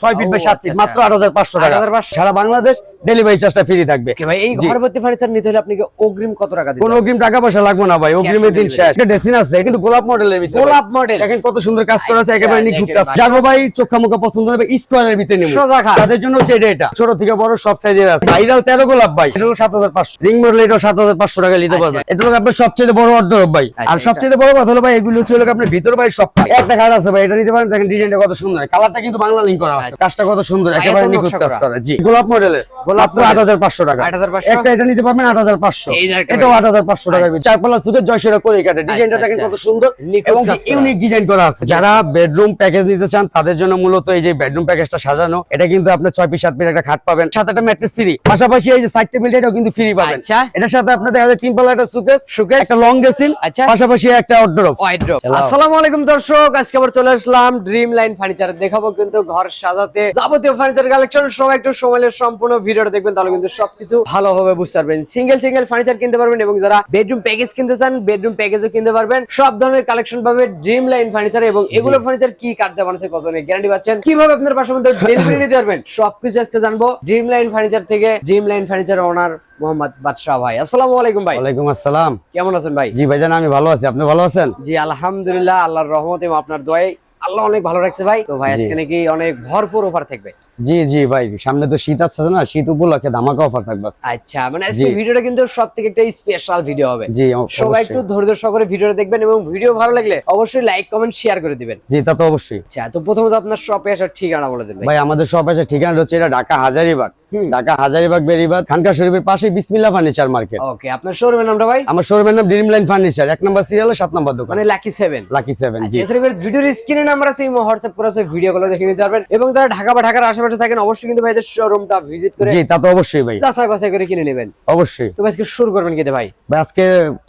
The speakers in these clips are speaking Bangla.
ছয় ফিট বাই সাত ফিট আচ্ছা, মাত্র আট হাজার পাঁচশো টাকা। সারা বাংলাদেশ ডেলিভারি চার্জটা ফ্রি থাকবে। ভাই এই ঘরবর্তী ফার্নিচার নিতে হলে আপনি কি অগ্রিম কত টাকা দিবেন কোনো অগ্রিম টাকা পয়সা লাগবে না ভাই অগ্রিমের দিন শেষ। এটা ড্রেসিং আছে কিন্তু গোলাপ মডেলের ভিতরে। গোলাপ মডেল দেখেন কত সুন্দর কাজ করা আছে আচ্ছা, একেবারে নিখুঁত কাজ। জাগো ভাই চোখা মুখা পছন্দ হবে স্কোয়ারের ভিতরে নিব। সোজা খাট। তাদের জন্য হচ্ছে এটা এটা। ছোট থেকে বড় সব সাইজের আছে। ভাইরাল তেরো গোলাপ ভাই এটা হলো সাত হাজার পাঁচশো। রিং মডেল এটা সাত হাজার পাঁচশো টাকা নিতে আচ্ছা। পারবেন এটা হলো আপনার সবচেয়ে বড় অর্ডার ভাই। আচ্ছা, আর সবচেয়ে বড় কথা হলো ভাই এগুলো হচ্ছে হলো আপনার ভিতর ভাই সব একটা খাট আছে ভাই এটা নিতে পারেন। দেখেন ডিজাইনটা কত সুন্দর। কালারটা কিন্তু বাংলা লিঙ্ক করা আছে। কাজটা কত সুন্দর আচ্ছা, একেবারে নিখুঁত কাজ করা। জি। গোলাপ মডেলের গোলাপ হাজার পাঁচশো টাকা। 8,500 একটা এটা নিতে পারবেন আট হাজার পাঁচশো। এই যে একটা এটাও ভাই। আট হাজার পাঁচশো টাকার ভিতরে। চার পাল্লা সুখের জয়সেরা করে কাটে ডিজাইনটা আচ্ছা, দেখেন আচ্ছা। কত সুন্দর। এবং ইউনিক ডিজাইন করা। আছে। যারা বেডরুম প্যাকেজ নিতে চান তাদের জন্য মূলত এই যে বেডরুম প্যাকেজটা সাজানো এটা কিন্তু আপনার ছয় পিস সাত পিস একটা খাট পাবেন। সাথে একটা ম্যাট্রেস ফ্রি পাশাপাশি এই যে সাইড টেবিল এটাও কিন্তু ফ্রি পাবেন। আচ্ছা। এটার সাথে আপনার দেখা যায় তিন পাল্লা একটা সুকেস Suitcase। একটা লং ড্রেসিং আচ্ছা। পাশাপাশি একটা অর্ডার আসসালামু আলাইকুম দর্শক আজকে আবার চলে আসলাম ড্রিম লাইন ফার্নিচার দেখাবো কিন্তু ঘর সাজাতে যাবতীয় ফার্নিচার কালেকশন সবাই একটু সময়ের সম্পূর্ণ ভিডিওটা দেখবেন তাহলে কিন্তু সবকিছু ভালোভাবে বুঝতে পারবেন। সিঙ্গেল সিঙ্গেল ফার্নিচার কিনতে পারবেন এবং যারা বেডরুম প্যাকেজ কিনতে চান বেডরুম প্যাকেজও কিনতে পারবেন। সব ধরনের কালেকশন পাবে ড্রিম লাইন ফার্নিচার এবং এগুলো ফার্নিচার কি কাটতে বানাচ্ছে কত নেই গ্যারান্টি পাচ্ছেন? কীভাবে আপনার বাসার মধ্যে ডেলিভারি নিতে পারবেন? সবকিছু আজকে জানব ড্রিম লাইন ফার্নিচার থেকে dream line furniture owner Mohammad Badshah ভাই। আসসালামু আলাইকুম ভাই। ওয়ালাইকুম আসসালাম। কেমন আছেন ভাই? জি ভাইজান আমি ভালো আছি। আপনি ভালো আছেন? জি আলহামদুলিল্লাহ আল্লাহর রহমতে এবং আপনার দোয়ায় আল্লাহ অনেক ভালো রাখছে ভাই তো ভাই। আজকে নাকি অনেক ভরপুর অফার থাকবে জি জি ভাই সামনে তো শীত আসছে না শীত উপলক্ষে ধামাকা অফার থাকবে আচ্ছা মানে আজকে ভিডিওটা কিন্তু সব থেকে একটা স্পেশাল ভিডিও হবে। জি সবাই একটু ধৈর্য সহকারে ভিডিওটা দেখবেন এবং ভিডিও ভালো লাগলে অবশ্যই লাইক কমেন্ট শেয়ার করে দিবেন। জি তা তো অবশ্যই। আচ্ছা তো প্রথমত আপনার শপে আসার ঠিকানা বলে দেন ভাই। আমাদের সব আছে ঠিকানা হচ্ছে এটা ঢাকা হাজারিবাগ। ঢাকা হাজারিবাগ খানকা শরীফের পাশে বিসমিল্লা ফার্নিচার মার্কেট ওকে আপনার শোরুমের নামটা ভাই? আমার শোরুমের নাম ড্রিম লাইন ফার্নিচার এক নম্বর সিরিয়াল সাত নম্বর দোকান। মানে লাকি সেভেন লাকি সেভেন জি। ভিডিওর স্ক্রিনে নাম্বার আছে হোয়াটসঅ্যাপ করা আছে ভিডিও গুলো দেখে নিতে পারবেন। এবং যারা ঢাকা বা ঢাকার আশেপাশে থাকেন অবশ্যই কিন্তু ভাইদের শোরুমটা ভিজিট করে জি তা তো অবশ্যই ভাই। যাচাই বাছাই করে কিনে নেবেন। অবশ্যই। তো আজকে শুরু করবেন কেটে ভাই? ভাই আজকে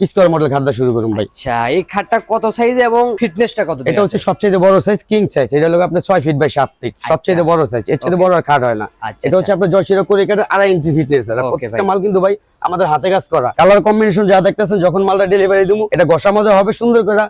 স্কোয়ার মডেল খাটটা শুরু করুন ভাই। আচ্ছা এই খাটটা কত সাইজ এবং ফিটনেসটা কত এটা হচ্ছে সবচেয়ে বড় সাইজ কিং সাইজ এটা হলো আপনার ছয় ফিট বাই সাত ফিট সবচেয়ে বড় সাইজ এর চেয়ে বড় আর খাট হয় না। আচ্ছা, এটা হচ্ছে আপনার জয়শিরা করে কাটার আড়াই ইঞ্চি ফিটনেস Okay, প্রত্যেকটা মাল কিন্তু ভাই আমাদের হাতে কাজ করা। কালার কম্বিনেশন যা দেখতেছেন যখন মালটা ডেলিভারি দিবো এটা ঘষা মজা হবে সুন্দর করে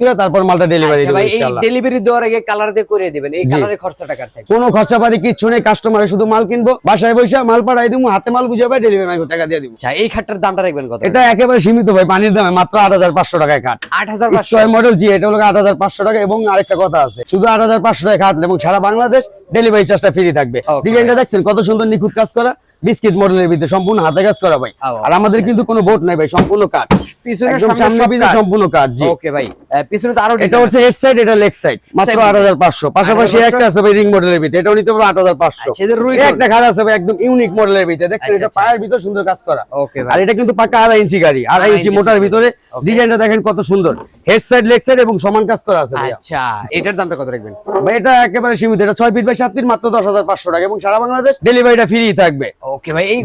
করে তারপর মালটা ডেলিভারি আচ্ছা দেবো ভাই এই ইনশাআল্লাহ ডেলিভারি দেওয়ার আগে কালার দিয়ে করে দিবেন এই কালারের খরচাটা কার থাকে। কোনো খরচাপাতি কিচ্ছু নেই কাস্টমারে শুধু মাল কিনবো বাসায় বসে মাল পাঠাই দিব হাতে মাল বুঝে পাই ডেলিভারি ম্যান টাকা দিয়ে দিব আচ্ছা এই খাটটার দামটা রাখবেন কত? এটা একেবারে সীমিত ভাই পানির দামে মাত্র আট হাজার পাঁচশো টাকায় খাট। আট হাজার স্কোয়ার মডেল জি এটা হলো আট হাজার পাঁচশো টাকা এবং আরেকটা কথা আছে শুধু আট হাজার পাঁচশো টাকা খাট এবং সারা বাংলাদেশ ডেলিভারি চার্জটা ফ্রি থাকবে. ডিজাইনটা দেখছেন কত সুন্দর নিখুঁত কাজ করা। বিস্কিট মডেলের ভিতরে সম্পূর্ণ হাতে কাজ করা ভাই। আর আমাদের কিন্তু কোনো বোট নাই ভাই সম্পূর্ণ কাঠ। পিছনে সামনে পিছনে সম্পূর্ণ কাঠ জি। ওকে ভাই পিছনে তো আরও এটা হচ্ছে হেড সাইড এটা লেগ সাইড মাত্র Same আট হাজার পাঁচশো। পাশাপাশি একটা আছে ভাই রিং মডেলের ভিতরে। এটাও নিতে পারব আট হাজার পাঁচশো। এদের রুই একটা খাট আছে ভাই একদম ইউনিক মডেলের ভিতরে। দেখছেন এটা। পায়ের ভিতর সুন্দর কাজ করা। ওকে আর এটা কিন্তু পাকা আড়াই ইঞ্চি গাড়ি আড়াই আড়াই ইঞ্চি ইঞ্চি মোটার ভিতরে। ডিজাইনটা দেখেন কত সুন্দর। হেড সাইড লেগ সাইড এবং সমান কাজ করা আছে আচ্ছা এটার দামটা কত রাখবেন? ভাই এটা একেবারে সীমিত। এটা ছয় ফিট বাই সাত ফিট মাত্র দশ হাজার পাঁচশো টাকা। এবং সারা বাংলাদেশ ডেলিভারিটা ফ্রি থাকবে। ওকে ভাই এই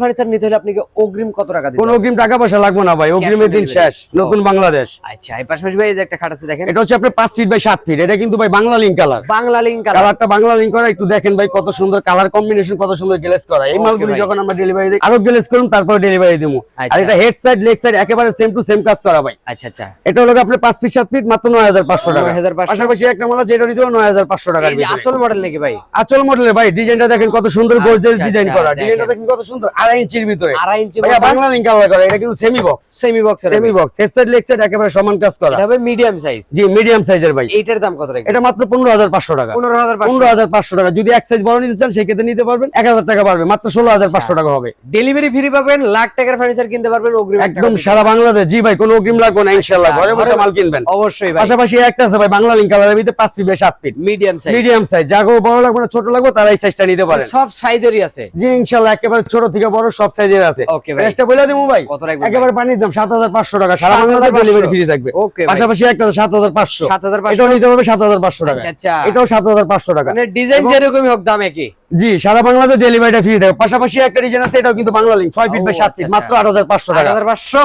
ফার্নিচার নিতে হলে আপনাকে অগ্রিম কত টাকা দিতে কোনো? অগ্রিম টাকা পয়সা লাগবে না ভাই অগ্রিমের দিন শেষ নতুন বাংলাদেশ। আচ্ছা এই পাশাপাশি ভাই এই যে একটা খাট আছে দেখেন। এটা হচ্ছে আপনার পাঁচ ফিট বাই সাত ফিট এটা কিন্তু ভাই Bangla link colour Bangla link colour কালারটা বাংলা লিঙ্ক করা একটু দেখেন ভাই কত সুন্দর কালার কম্বিনেশন কত সুন্দর গ্লেস করা। এই মালগুলি। যখন আমরা ডেলিভারি দিই আরও গ্লেস করুন তারপর ডেলিভারি দিব আর আচ্ছা। এটা হেড সাইড লেগ সাইড একেবারে সেম টু সেম কাজ করা ভাই। আচ্ছা আচ্ছা। এটা হলো আপনার পাঁচ ফিট সাত ফিট মাত্র নয় হাজার পাঁচশো টাকা। 9,500 পাশাপাশি একটা মাল আছে এটা নিতে নয় হাজার পাঁচশো টাকার এই যে আচল মডেল নাকি ভাই? আচল মডেলের ভাই ডিজাইনটা দেখেন কত সুন্দর গর্জিয়াস আচ্ছা, ডিজাইন আচ্ছা, করা। দেখেন কত সুন্দর আড়াই ইঞ্চির ভিতরে। আড়াই ইঞ্চি বাংলা লিঙ্ক কালার করা এটা কিন্তু semi box semi box semi box side leg side একেবারে সমান কাজ করা। এটা মিডিয়াম সাইজ জি মিডিয়াম সাইজের ভাই। এইটার দাম কত রাখবেন? এটা মাত্র পনেরো হাজার পাঁচশো টাকা। পনেরো হাজার পনেরো হাজার পাঁচশো টাকা। যদি এক সাইজ বড় নিতে চান সেক্ষেত্রে নিতে পারবেন। এক হাজার টাকা পারবে মাত্র ষোলো হাজার পাঁচশো টাকা হবে। ডেলিভারি ফ্রি পাবেন লাখ টাকার ফার্নিচার কিনতে পারবেন অগ্রিম একদম সারা বাংলাদেশ। জি ভাই কোনো অগ্রিম লাগবে না আচ্ছা, ঘরে বসে মাল কিনবেন। অবশ্যই ভাই। পাশাপাশি একটা আছে ভাই বাংলা লিঙ্ক কালারের ভিতরে পাঁচ ফিট সাত feet medium size medium size যাগো বড় লাগবে না ছোট লাগবে তারা এই সাইজটা নিতে পারেন। সব সাইজেরই আছে। জি ইনশাল্লাহ একেবারে ছোট থেকে বড় সব সাইজের আছে। প্রাইসটা বলে দিমু ভাই। একেবারে পানির দাম সাত হাজার পাঁচশো টাকা। সারা 7,500 বাংলাদেশ ডেলিভারি ফ্রি থাকবে। পাশাপাশি একটা সাত হাজার পাঁচশো। সাত হাজার এটাও নিতে হবে সাত হাজার পাঁচশো টাকা। আচ্ছা আচ্ছা। এটাও সাত হাজার পাঁচশো টাকা। মানে ডিজাইন যেরকমই হোক দাম একই। জি সারা বাংলাদেশ ডেলিভারিটা ফ্রি থাকবে পাশাপাশি একটা ডিজাইন আছে এটাও কিন্তু বাংলা লিঙ্ক ছয় ফিট বাই সাত আচ্ছা, ফিট আচ্ছা। মাত্র আট হাজার পাঁচশো আট টাকা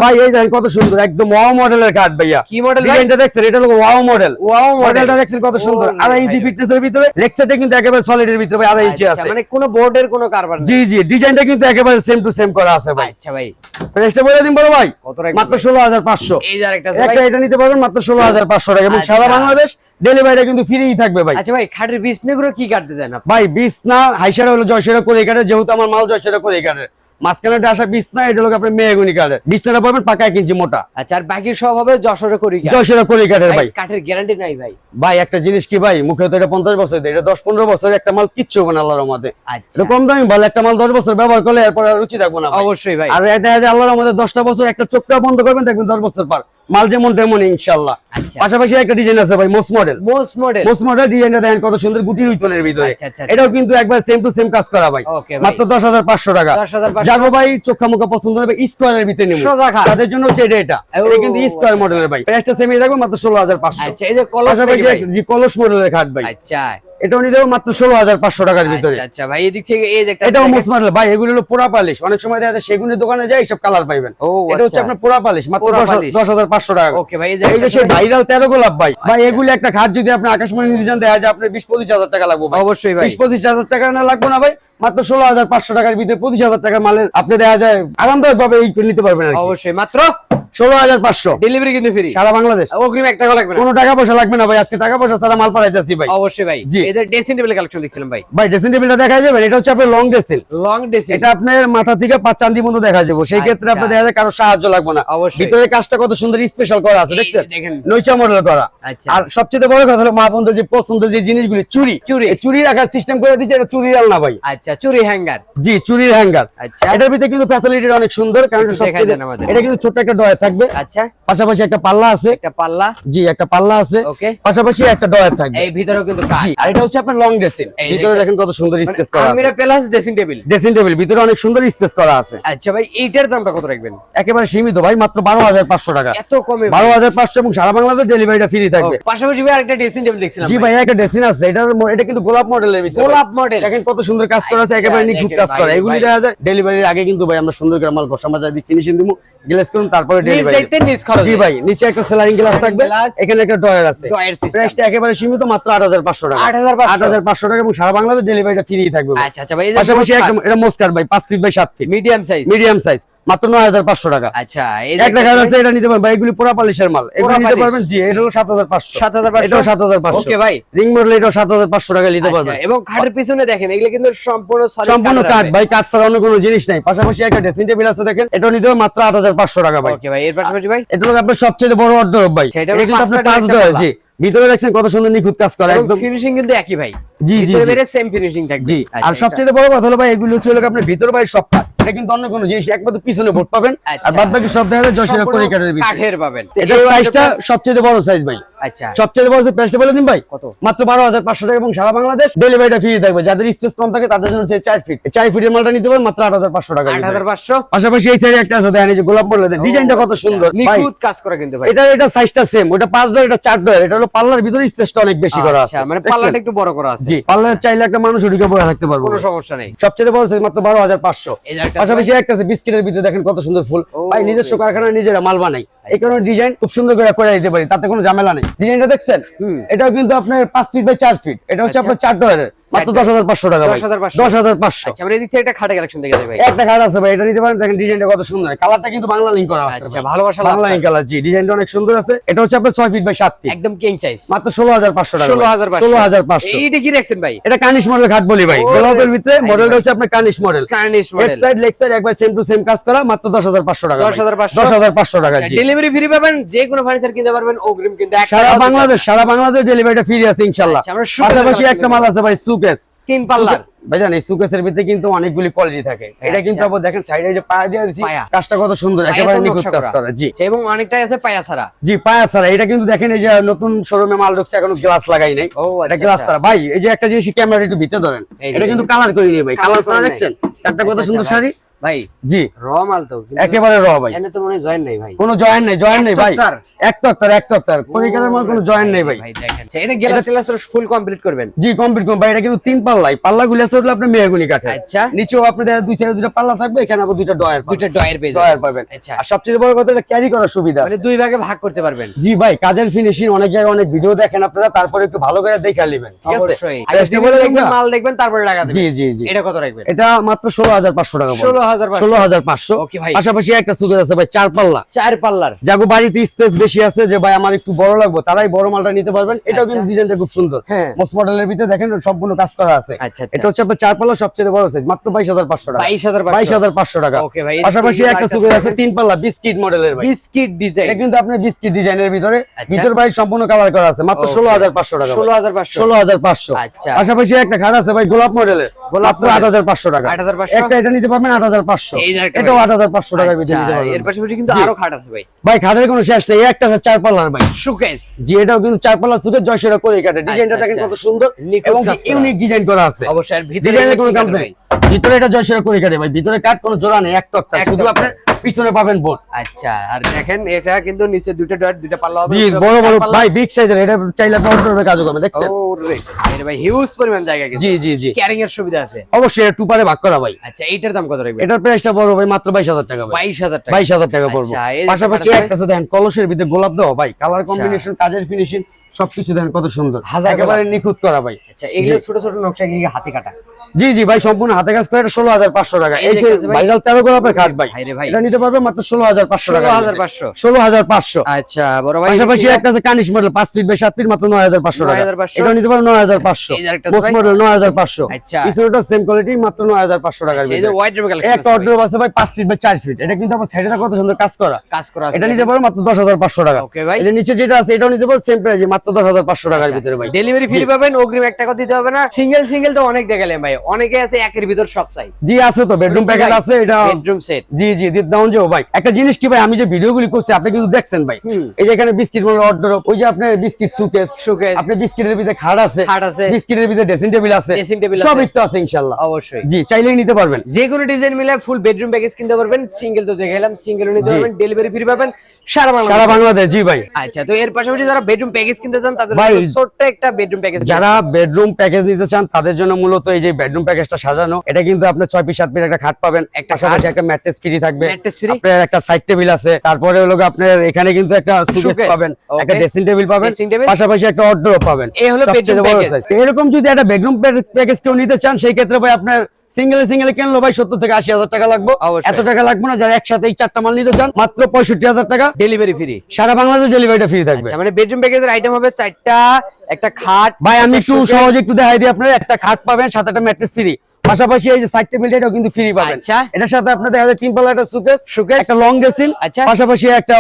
ভাই এই দেখেন কত সুন্দর একদম ওয়াও মডেলের কাঠ ভাইয়া। কি মডেল ডিজাইনটা দেখছেন? এটা হলো ওয়াও মডেল ওয়াও মডেলটা দেখছেন কত সুন্দর? ও, আড়াই ইঞ্চি ভাই। ফিটনেস এর ভিতরে। সাইডে কিন্তু একেবারে সলিড এর ভিতরে ভাই আড়াই ইঞ্চি আচ্ছা, আছে। মানে কোনো বোর্ডের কোনো কারবার জি জি ডিজাইনটা কিন্তু একেবারে সেম টু সেম করা আছে ভাই। আচ্ছা ভাই। প্রাইসটা বলে দিন বড় ভাই। কত মাত্র? ষোলো হাজার পাঁচশো। এই একটা এটা নিতে পারবেন মাত্র ষোলো হাজার পাঁচশো টাকা। এবং আচ্ছা। সারা বাংলাদেশ ডেলিভারিটা কিন্তু ফ্রি থাকবে ভাই। আচ্ছা ভাই খাটের বিছনাগুলো কি কাটতে দেন ভাই বিছনা হাইসারা হলো জয়সেরা করে কাটে যেহেতু আমার মাল জয়সেরা করে কাটে মাঝখানে একটা আসা বিছনা এটা হলো আপনার মেয়েগুনি কাটে বিছনাটা পাবেন পাকা এক ইঞ্চি মোটা। আচ্ছা আর বাকি সব হবে যশোরে করি কাঠ। জয়সেরা করে ভাই ভাই। কাঠের গ্যারান্টি নাই ভাই। ভাই একটা জিনিস কি ভাই মুখে তো এটা পঞ্চাশ বছর এটা দশ পনেরো বছর একটা মাল কিচ্ছু হবে না আল্লাহর মধ্যে আচ্ছা। এটা কম দামি ভালো একটা মাল দশ বছর ব্যবহার করলে এরপর রুচি থাকব না অবশ্যই ভাই। আর আল্লাহর মধ্যে দশটা বছর একটা চোখটা বন্ধ করবেন দেখবেন দশ বছর পার। মাল যেমন তেমন ইনশাল্লাহ আচ্ছা। পাশাপাশি একটা ডিজাইন আছে ভাই most model most model most model ডিজাইনটা দেখেন কত সুন্দর গুটি রুইতনের ভিতরে। আচ্ছা, আচ্ছা। এটাও কিন্তু একবার সেম টু সেম কাজ করা ভাই। মাত্র দশ হাজার পাঁচশো টাকা। 10,500 যাব ভাই চোখা মুখা পছন্দ হবে স্কোয়ারের ভিতরে নিব। তাদের জন্য হচ্ছে এটা এটা। এটা কিন্তু স্কোয়ার মডেলের ভাই। প্রাইসটা সেমই থাকবে মাত্র ষোলো হাজার পাঁচশো। আচ্ছা এই যে কলস পাশাপাশি জি কলস মডেলের খাট ভাই। আচ্ছা। এটাও নিতে হবে মাত্র ষোলো হাজার পাঁচশো টাকার ভিতরে। আচ্ছা আচ্ছা ভাই এদিক থেকে এই যে এটাও। ভাই এগুলো হলো পোড়া পালিশ। অনেক সময় দেখা যায় সেগুনের দোকানে যায় এইসব কালার পাইবেন। এটা হচ্ছে আচ্ছা। আপনার পোড়া পালিশ মাত্র দশ হাজার পাঁচশো টাকা। ওকে ভাই এই যে সেই ভাইরাল তেরো গোলাপ ভাই ভাই এগুলি একটা খাট যদি আপনি আকাশমণি নিতে চান দেখা যায় আপনার বিশ পঁচিশ হাজার টাকা লাগবে অবশ্যই বিশ পঁচিশ হাজার টাকা না লাগবে না ভাই মাত্র ষোলো হাজার পাঁচশো টাকার ভিতরে পঁচিশ হাজার টাকা মালের আপনি দেখা যায় আরামদায়ক ভাবে এই নিতে পারবেন অবশ্যই মাত্র ষোলো হাজার পাঁচশো। ডেলিভারি কিন্তু ফ্রি সারা বাংলাদেশ। অগ্রিম এক টাকা লাগবে কোনো টাকা পয়সা লাগবে না ভাই আজকে টাকা পয়সা ছাড়া মাল পাঠাইতেছি ভাই। অবশ্যই ভাই। জি। এদের ড্রেসিং টেবিল কালেকশন দেখছিলাম ভাই। ভাই ড্রেসিং টেবিলটা দেখা যাবে এটা হচ্ছে আপনার লং ড্রেসিং লং ড্রেসিং এটা আপনার মাথা থেকে পাঁচ চান্দি পর্যন্ত দেখা যাবে। সেই ক্ষেত্রে। আপনার দেখা যায় কারও সাহায্য লাগবে না। ভিতরে কাজটা কত সুন্দর স্পেশাল করা আছে দেখছেন? নৈচা মডেল করা। আচ্ছা। আর সবচেয়ে বড় কথা হলো মা বন্ধু যে পছন্দ যে জিনিসগুলি চুরি চুরি রাখার সিস্টেম করে দিচ্ছে এটা চুরি আল না ভাই। আচ্ছা চুরি হ্যাঙ্গার জি চুরির হ্যাঙ্গার আচ্ছা। এটার ভিতরে কিন্তু ফ্যাসিলিটি অনেক সুন্দর কারণ সবচেয়ে। এটা কিন্তু ছোট্ট একটা ডয়ার থাকবে। আচ্ছা। পাশাপাশি একটা পাল্লা আছে। একটা পাল্লা। জি একটা পাল্লা আছে। ওকে। পাশাপাশি একটা ডয়ার থাকবে। এই ভিতরেও কিন্তু আর এটা হচ্ছে আপনার লং ড্রেসিং ভিতরে দেখেন। কত সুন্দর স্পেস করা আছে। আলমিরা plus dressing table dressing table ভিতরে অনেক সুন্দর স্পেস করা আছে। আচ্ছা ভাই এইটার দামটা কত রাখবেন? একেবারে সীমিত ভাই মাত্র বারো হাজার পাঁচশো টাকা। এত কমে ভাই? বারো হাজার পাঁচশো এবং সারা বাংলাদেশ ডেলিভারিটা ফ্রি থাকবে। পাশাপাশি ভাই আরেকটা ড্রেসিং টেবিল দেখছিলাম জি ভাই। একটা ড্রেসিং আছে। এটা এটা কিন্তু গোলাপ মডেলের ভিতরে। গোলাপ মডেল দেখেন কত সুন্দর কাজ করা আছে আচ্ছা, একেবারে নিখুঁত কাজ করা। এগুলি দেখা যায় ডেলিভারির আগে কিন্তু ভাই আমরা সুন্দর করে মাল ঘষা মাজা করুন তারপরে নিজ দায়িত্বে নিজ খরচে। জি ভাই নিচে একটা গ্লাস থাকবে এখানে একটা ডয়ার আছে। ড্রয়ার সিস্টেম প্রাইসটা একেবারে সীমিত মাত্র আট হাজার পাঁচশো টাকা। 8,500 আট হাজার পাঁচশো টাকা এবং সারা বাংলাদেশ ডেলিভারিটা ফ্রি থাকবে আচ্ছা আচ্ছা ভাই এই পাশাপাশি একটা এটা মস্কার ভাই পাঁচ ফিট বাই সাত feet medium size medium size মাত্র নয় হাজার পাঁচশো টাকা। আচ্ছা একটা কাজ আছে এটা নিতে পারবেন ভাই এগুলি পোড়া পালিশের মাল। এগুলো নিতে পারবেন জি এটা হলো সাত হাজার পাঁচশো। 7,500 এটাও সাত হাজার পাঁচশো। ভাই। রিং মডেল এটাও সাত হাজার পাঁচশো টাকা নিতে আচ্ছা, পারবেন। এবং খাটের পিছনে দেখেন এগুলো কিন্তু সম্পূর্ণ সম্পূর্ণ কাঠ ভাই কাঠ ছাড়া অন্য কোনো জিনিস নাই। পাশাপাশি একটা ড্রেসিং টেবিল আছে দেখেন এটা নিতে হবে মাত্র আট হাজার পাঁচশো টাকা ভাই। ওকে ভাই এর পাশাপাশি ভাই? এটা হলো আপনার সবচেয়ে বড় অর্ডার ভাই। সেটা এটা আপনার পাঁচ পাল্লা। জি। ভিতরে দেখছেন কত সুন্দর নিখুঁত কাজ করা একদম ফিনিশিং কিন্তু একই ভাই। জি, জি, ভিতরে সেম ফিনিশিং থাকবে। জি আচ্ছা, আর এটা- সবচেয়ে বড় কথা হলো ভাই এগুলো হচ্ছে হলো আপনার ভিতর ভাই সব কাঠ। এটা কিন্তু অন্য কোনো জিনিস একমাত্র পিছনে বোর্ড পাবেন। আর আচ্ছা। বাদ বাকি সব দেখা যায় জয়সেরা ভিতরে কাঠের পাবেন। এটা সাইজটা সবচেয়ে বড় সাইজ ভাই। আচ্ছা। সবচেয়ে বড় প্রাইসটা বলে দিন ভাই কত? মাত্র বারো হাজার পাঁচশো টাকা এবং সারা বাংলাদেশ ডেলিভারিটা ফ্রি থাকবে। যাদের স্পেস কম থাকে তাদের জন্য সেই চার ফিট চার ফিটের মালটা নিতে পারেন মাত্র আট হাজার পাঁচশো টাকা আট হাজার পাঁচশো? পাশাপাশি এই সাইডে একটা আছে দেখেন যে গোলাপ ডিজাইনটা কত সুন্দর নিখুঁত কাজ করা কিন্তু ভাই। এটা এটা সাইজটা সেম ওটা পাঁচ ডয়ার এটা চার ডয়ার এটা হলো পাল্লার ভিতরে স্পেসটা অনেক বেশি করা আছে। আচ্ছা মানে দেখছেন? পাল্লাটা একটু বড় করা আছে। জি পাল্লার চাইলে একটা মানুষ ওদিকে বসে থাকতে পারব। কোনো সমস্যা নেই। সবচেয়ে বড় সাইজ মাত্র বারো হাজার পাঁচশো। পাশাপাশি একটা আছে বিস্কিটের ভিতরে দেখেন কত সুন্দর ফুল। ভাই নিজস্ব. কারখানায় নিজেরা মাল বানাই। এই কারণে ডিজাইন খুব সুন্দর করে করে দিতে পারি তাতে কোনো ঝামেলা নেই ডিজাইনটা দেখছেন। এটাও কিন্তু আপনার পাঁচ ফিট বাই চার ফিট এটা হচ্ছে আচ্ছা। আপনার চার ডয়ারের মাত্র দশ হাজার পাঁচশো টাকা ভাই। দশ হাজার পাঁচশো। আচ্ছা একটা খাটে কালেকশন দেখে ভাই। একটা খাট আছে ভাই এটা নিতে পারেন দেখেন ডিজাইনটা কত সুন্দর। কালারটা কিন্তু বাংলা লিঙ্ক করা আছে আচ্ছা ভালোবাসা বাংলা লিঙ্ক কালার জি ডিজাইনটা অনেক সুন্দর আছে। এটা হচ্ছে আপনার ছয় ফিট বাই সাত ফিট একদম কিং সাইজ মাত্র ষোলো হাজার পাঁচশো টাকা ষোলো হাজার ষোলো হাজার পাঁচশো। এইটা কি রাখছেন ভাই? এটা কানিশ মডেল খাট বলি ভাই। গোলাপের ভিতরে মডেলটা হচ্ছে আপনার কানিশ মডেল কার্নিশ এক মডেল সাইড লেগ সাইড একবার সেম টু সেম কাজ করা মাত্র দশ হাজার পাঁচশো টাকা 10,500 দশ হাজার পাঁচশো। টাকা ডেলিভারি ফ্রি পাবেন যে কোনো ফার্নিচার কিনতে পারবেন অগ্রিম কিন্তু সারা বাংলাদেশ সারা বাংলাদেশ ডেলিভারিটা ফ্রি আছে ইনশাল্লাহ। আচ্ছা, পাশাপাশি একটা মাল আছে ভাই সুকেস। তিন পাল্লা। ভাইজান এই সুকেসের ভিতরে কিন্তু অনেকগুলি কোয়ালিটি থাকে। এটা কিন্তু আচ্ছা। আবার দেখেন সাইডে যে পায়া দিয়ে দিছি কাজটা কত সুন্দর একেবারে নিখুঁত কাজ করা। জি। আচ্ছা, এবং অনেকটাই আছে পায়া ছাড়া। জি পায়া ছাড়া। এটা কিন্তু দেখেন এই যে নতুন শোরুমে মাল ঢুকছে এখনও গ্লাস লাগাই নাই। ও, এটা গ্লাস আচ্ছা। ছাড়া। ভাই এই যে একটা জিনিস ক্যামেরা একটু ভিতরে ধরেন। এটা কিন্তু কালার করে নিয়ে ভাই। কালার ছাড়া দেখছেন? একটা কত সুন্দর শাড়ি? ভাই জি। র মাল তো একেবারে র ভাই। এখানে তো মনে জয়েন নেই ভাই। কোনো জয়েন নেই জয়েন নেই ভাই। এক তক্তার এক তক্তার মাল কোনো জয়েন নেই ভাই। ভাই দেখেন এটা টেলাস ফুল কমপ্লিট করবেন। জি কমপ্লিট করুন ভাই এটা কিন্তু তিন পাল্লাই। পাল্লা গুলি আছে হলো আপনার মেহগুনি কাঠে আচ্ছা। নিচেও আপনি দুই সাইডে দুইটা পাল্লা থাকবে এখানে আবার দুইটা ডয়ার দুইটা ডয়ের পেয়ে ডয়ার পাবেন। আচ্ছা। আর সবচেয়ে বড় কথা এটা ক্যারি করার সুবিধা মানে দুই ভাগে ভাগ করতে পারবেন। জি ভাই কাজের ফিনিশিং অনেক জায়গায় অনেক ভিডিও দেখেন আপনারা তারপরে একটু ভালো করে দেখে নেবেন ঠিক আছে? অবশ্যই? মাল দেখবেন তারপরে টাকা জি জি জি। এটা কত রাখবেন? এটা মাত্র ষোলো হাজার পাঁচশো টাকা পড়বে। ষোলো হাজার পাঁচশো। পাশাপাশি একটা সুযোগ আছে ভাই চার পাল্লা। চার পাল্লার। যাগো বাড়িতে স্পেস বেশি আছে যে ভাই আমার একটু বড় লাগবে তারাই বড় মালটা নিতে পারবেন। এটাও আচ্ছা। কিন্তু ডিজাইনটা খুব সুন্দর। হ্যাঁ। মোস্ট মডেলের ভিতরে দেখেন সম্পূর্ণ কাজ করা আছে। আচ্ছা এটা হচ্ছে আপনার চার পাল্লা সবচেয়ে বড় সাইজ মাত্র বাইশ হাজার পাঁচশো টাকা। বাইশ হাজার পাঁচশো। টাকা। পাশাপাশি একটা সুযোগ আছে তিন পাল্লা বিস্কিট মডেলের বিস্কিট ডিজাইন কিন্তু আপনার বিস্কিট ডিজাইনের ভিতরে। আচ্ছা। ভিতর বাইরে সম্পূর্ণ কালার করা আছে মাত্র ষোলো হাজার পাঁচশো টাকা ষোলো হাজার পাঁচশো। ষোলো হাজার পাঁচশো। আচ্ছা। পাশাপাশি একটা খাট আছে ভাই গোলাপ মডেলের গোলাপ মাত্র আট হাজার পাঁচশো টাকা। একটা এটা নিতে পারবেন আট হাজার এটাও টাকার ভিতরে আচ্ছা, নিতে পারবেন। এর পাশাপাশি কিন্তু আরও খাট আছে ভাই। ভাই খাটের কোনো শেষ নেই একটা আছে চার পাল্লার ভাই। সুকেস জি এটাও কিন্তু চার পাল্লা জয়সেরা করে কাটে ডিজাইনটা আচ্ছা, দেখেন আচ্ছা। কত সুন্দর এবং ইউনিক ডিজাইন করা আছে। অবশ্যই ভিতরে ডিজাইনের কোনো কাম কাট নেই। ভিতরে এটা জয়সেরা করে কাটে ভাই ভিতরে কাট কোনো জোড়া নেই এক তক্তা। শুধু আপনার পিছনে পাবেন বোর্ড আচ্ছা আর দেখেন এটা কিন্তু নিচে দুইটা ডট দুইটা পাল্লা হবে জি বড় বড় ভাই বিগ সাইজের এটা চাইলে করে কাজও করবে দেখছেন? ওরে, এর ভাই হিউজ পরিমাণ জায়গা কিন্তু। জি জি জি। ক্যারিং এর সুবিধা আছে। অবশ্যই এটা টুপারে ভাগ করা ভাই। আচ্ছা এইটার দাম কত রাখবে এটার প্রাইসটা বড় ভাই মাত্র বাইশ হাজার টাকা ভাই। বাইশ হাজার টাকা। বাইশ হাজার টাকা পড়ব। আচ্ছা, পাশাপাশি একটা আছে দেখেন কলসের ভিতরে গোলাপ দেওয়া ভাই। কালার আচ্ছা। কম্বিনেশন কাজের ফিনিশিং সবকিছু দেখেন কত সুন্দর। একেবারে নিখুঁত করা ভাই। আচ্ছা এগুলো ছোট ছোট নকশা কি হাতে কাটা? জি জি ভাই সম্পূর্ণ হাতে কাজ করে ষোলো হাজার পাঁচশো টাকা। এই যে ভাইরাল তেরো গোলাপের খাট ভাই। ভাই ভাই। এটা নিতে পারবে মাত্র ষোলো হাজার পাঁচশো টাকা। হাজার পাঁচশো। ষোলো হাজার পাঁচশো। আচ্ছা বড় ভাই পাশাপাশি একটা আছে কানিশ মডেল পাঁচ ফিট বাই সাত ফিট মাত্র নয় হাজার পাঁচশো টাকা। 9,500 এটা নিতে পারবে নয় হাজার পাঁচশো। মোস্ট মডেল নয় হাজার পাঁচশো। আচ্ছা। পিছনেটা সেম কোয়ালিটি মাত্র নয় হাজার পাঁচশো টাকার আচ্ছা, এই যে হোয়াইট রেবে এই একটা অর্ডার আছে ভাই পাঁচ ফিট বাই চার ফিট এটা কিন্তু আমার সাইডে কত সুন্দর কাজ করা। কাজ করা এটা নিতে পারো মাত্র দশ হাজার পাঁচশো টাকা। ওকে ভাই। এটা নিচে যেটা আছে এটাও নিতে পারো সেম প্রাইস মাত্র দশ হাজার পাঁচশো টাকার ভিতরে ভাই। ডেলিভারি ফ্রি পাবেন অগ্রিম এক টাকা দিতে হবে না। সিঙ্গেল সিঙ্গেল তো অনেক দেখালেন ভাই। অনেকে আছে একের ভিতর সব চাই। জি আছে তো। বেডরুম আছে এটা বেডরুম সেট জি জি যে ভাই। একটা জিনিস কি ভাই আমি যে ভিডিওগুলি করছি আপনি কিন্তু দেখছেন ভাই। এই যে এখানে বিস্কিট মনে অর্ডার ওই যে আপনার বিস্কিট সুকেস সুকেস আপনি বিস্কিটের ভিতরে খাট আছে। খাট আছে। বিস্কিটের ভিতরে ড্রেসিং টেবিল আছে। Dressing table সবই। তো আছে ইনশাআল্লাহ অবশ্যই। জি চাইলেই নিতে পারবেন। যে কোনো ডিজাইন মিলে ফুল বেডরুম প্যাকেজ কিনতে পারবেন। সিঙ্গেল তো দেখালাম সিঙ্গেল নিতে। পারবেন। ডেলিভারি ফ্রি পাবেন। সারা বাংলা সারা বাংলাদেশ জি ভাই। আচ্ছা তো এর পাশাপাশি যারা বেডরুম প্যাকেজ কিনতে চান তাদের ছোট্ট একটা বেডরুম প্যাকেজ যারা বেডরুম প্যাকেজ নিতে চান তাদের জন্য মূলত এই যে বেডরুম প্যাকেজটা সাজানো এটা কিন্তু আপনার ছয় পিস একটা খাট পাবেন। একটা পাশাপাশি একটা ম্যাট্রেস ফ্রি থাকবে। আপনার একটা সাইড টেবিল আছে। তারপরে হলো আপনার এখানে কিন্তু একটা সুকেস পাবেন একটা ড্রেসিং টেবিল পাবেন পাশাপাশি একটা অর্ডারও পাবেন। এই হলো। এরকম যদি একটা বেডরুম প্যাকেজ কেউ নিতে চান সেই ক্ষেত্রে ভাই আপনার সিঙ্গেল সিঙ্গেল কিনলো ভাই সত্তর থেকে আশি হাজার টাকা লাগবো। এত টাকা লাগবে না যারা একসাথে এই চারটা মাল নিতে চান মাত্র পঁয়ষট্টি হাজার টাকা। ডেলিভারি ফ্রি সারা বাংলাদেশ ডেলিভারিটা ফ্রি থাকবে। আচ্ছা মানে বেডরুম প্যাকেজের আইটেম হবে চারটা একটা খাট ভাই আমি একটু সহজে একটু দেখাই দিই আপনার একটা খাট পাবেন সাত একটা ম্যাট্রেস ফ্রি পাশাপাশি এই যে এটাও কিন্তু ফ্রি পাবেন। আচ্ছা। এটার সাথে আপনার দেখা যায় তিন পাল্লা একটা সুকেস Showcase? একটা লং ড্রেসিং আচ্ছা। পাশাপাশি একটা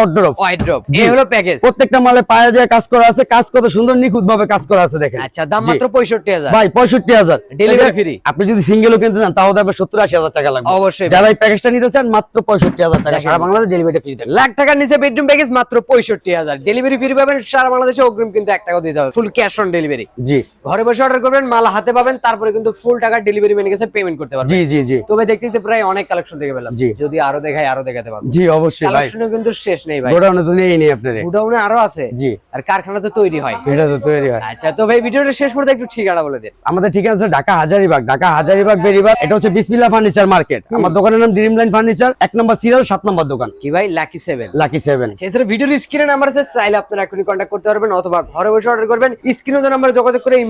এই হলো প্যাকেজ প্রত্যেকটা মালে পায়ে দিয়ে কাজ করা আছে কাজ কত সুন্দর নিখুঁত ভাবে কাজ করা আছে দেখেন। আচ্ছা দাম মাত্র পঁয়ষট্টি হাজার। ভাই পঁয়ষট্টি হাজার। Delivery free? আপনি যদি সিঙ্গেলও কিনতে চান তাও দেবে সত্তর আশি হাজার টাকা লাগবে। অবশ্যই। যারা এই প্যাকেজটা নিতে চান মাত্র পঁয়ষট্টি হাজার টাকা। সারা বাংলাদেশ ডেলিভারি ফ্রি থাকবে লাখ টাকার নিচে বেডরুম প্যাকেজ মাত্র পঁয়ষট্টি হাজার। ডেলিভারি ফ্রি পাবেন সারা বাংলাদেশে অগ্রিম কিন্তু এক টাকা দিতে হবে। ফুল ক্যাশ অন ডেলিভারি জি। ঘরে বসে অর্ডার করবেন মাল হাতে পাবেন তারপরে কিন্তু ফুল টাকা ডেলিভারি ম্যানের কাছে পেমেন্ট করতে পারবেন জি জি জি। তবে দেখতে দেখতে প্রায় অনেক কালেকশন দেখে পেলাম জি। যদি আরও দেখাই আরও দেখাতে পারব। জি অবশ্যই ভাই। কালেকশনও কিন্তু শেষ নেই ভাই। গোডাউনে তো নেই নেই আপনার গুডাউনে আরও আছে। জি। আর কারখানা তো তৈরি হয়। এটা তো তৈরি হয়। আচ্ছা তো ভাই ভিডিওটা শেষ পর্যন্ত একটু ঠিকানা বলে দিন। আমাদের ঠিক আছে ঢাকা হাজারিবাগ। ঢাকা হাজারিবাগ বেরিবাগ এটা হচ্ছে বিসমিল্লা ফার্নিচার মার্কেট। আমার দোকানের নাম ড্রিম ফার্নিচার এক নম্বর সিরিয়াল সাত নম্বর দোকান। কি ভাই লাকি সেভেন লাকি সেভেন এছাড়া ভিডিওর স্ক্রিনে নাম্বার আছে চাইলে আপনারা এখনই কন্ট্যাক্ট করতে পারবেন অথবা ঘরে বসে অর্ডার করবেন। স্ক্রিনে যে নাম্বারে যোগাযোগ করে এই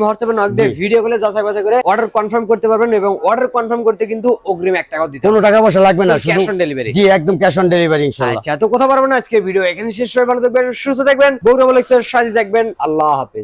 ভিডিও কলে যাচাই বাছাই করে অর্ডার কনফার্ম করতে পারবেন এবং অর্ডার কনফার্ম করতে কিন্তু অগ্রিম এক টাকাও দিতে কোনো টাকা পয়সা লাগবে না ক্যাশ অন ডেলিভারি জি একদম ক্যাশ অন ডেলিভারি ইনশাআল্লাহ। আচ্ছা তো কথা পারব না আজকের ভিডিও। এখানে শেষ হয়ে ভালো থাকবেন সুস্থ থাকবেন। বগুড়া বলে সাজি থাকবেন আল্লাহ হাফেজ।